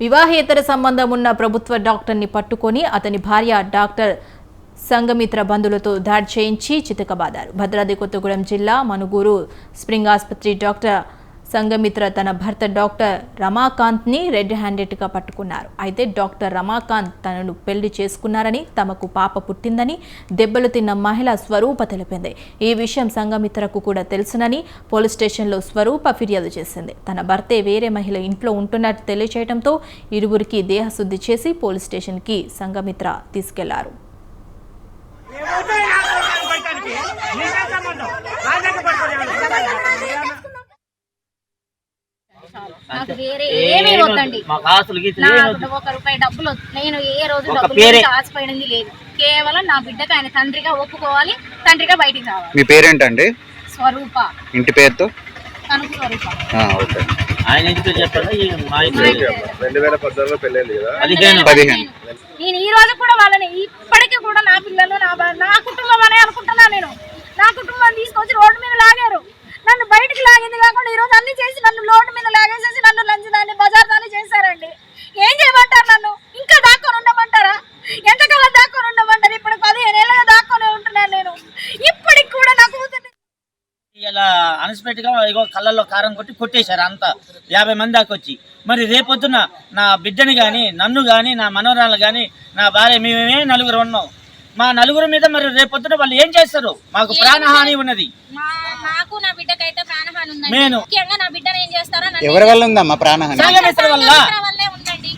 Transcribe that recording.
వివాహేతర సంబంధం ఉన్న ప్రభుత్వ డాక్టర్ని పట్టుకొని అతని భార్య డాక్టర్ సంఘమిత్ర బంధువులతో దాడి చేయించి చితకబాదారు. భద్రాద్రి కొత్తగూడెం జిల్లా మనుగూరు స్ప్రింగ్ ఆసుపత్రి డాక్టర్ సంఘమిత్ర తన భర్త డాక్టర్ రమాకాంత్ని రెడ్ హ్యాండెడ్గా పట్టుకున్నారు. అయితే డాక్టర్ రమాకాంత్ తనను పెళ్ళి చేసుకున్నారని తమకు పాప పుట్టిందని దెబ్బలు తిన్న మహిళ స్వరూప తెలిపింది. ఈ విషయం సంఘమిత్రకు కూడా తెలుసునని పోలీస్ స్టేషన్లో స్వరూప ఫిర్యాదు చేసింది. తన భర్తే వేరే మహిళ ఇంట్లో ఉంటున్నట్టు తెలియచేయడంతో ఇరువురికి దేహశుద్ధి చేసి పోలీస్ స్టేషన్కి సంఘమిత్ర తీసుకెళ్ళారు. నాకు వేరే ఏమీ వద్దండి. మాకు ఆస్తులు గీసులు ఏమీ వద్దు. నాకు ఒక రూపాయి డబ్బులు వద్దు. నేను ఏ రోజు ఒక డబ్బులు పేరే. గురించి లేదు. కేవలం నా బిడ్డకు ఆయన తండ్రిగా ఒప్పుకోవాలి తండ్రిగా బయటికి రావాలి. మీ పేరేంటండి? స్వరూప. ఇంటి పేరుతో? తనకు స్వరూప. ఆ, ఓకే. ఆయన ఇంటితో చెప్పాలి ఈ మా ఇంట్లో రెండు వేల పద్నాలుగులో పెళ్ళైంది కదా? పదిహేను. పదిహేను. నేను ఈ రోజు కూడా వాళ్ళని ఇప్పటికీ కూడా నా పిల్లలు నా నా కుటుంబం అనే అనుకుంటున్నా నేను. నా కుటుంబాన్ని తీసుకొచ్చి రోడ్డు మీద లాగారు. నన్ను బయటికి లాగింది కాకుండా ఈ రోజు అన్ని చేసి నన్ను ఇలా అన్ఎక్స్పెక్ట్గా ఇగో కళ్ళల్లో కారం కొట్టి కొట్టేశారు అంతా యాభై మంది దాకా వచ్చి. మరి రేపొద్దున నా బిడ్డని గాని నన్ను గాని నా మనవరాలు గాని నా భార్య మేమే నలుగురు ఉన్నాం. మా నలుగురు మీద మరి రేపొద్దున వాళ్ళు ఏం చేస్తారు? మాకు ప్రాణహాని ఉన్నది. మా నాకు నా బిడ్డకైతే ప్రాణహాని ఉందండి. నేను. ముఖ్యంగా నా బిడ్డను ఏం చేస్తారో నన్ను ఎవరి వల్ల ఉందమ్మా ప్రాణహాని? సంఘమిత్ర వల్ల. ఉందండి.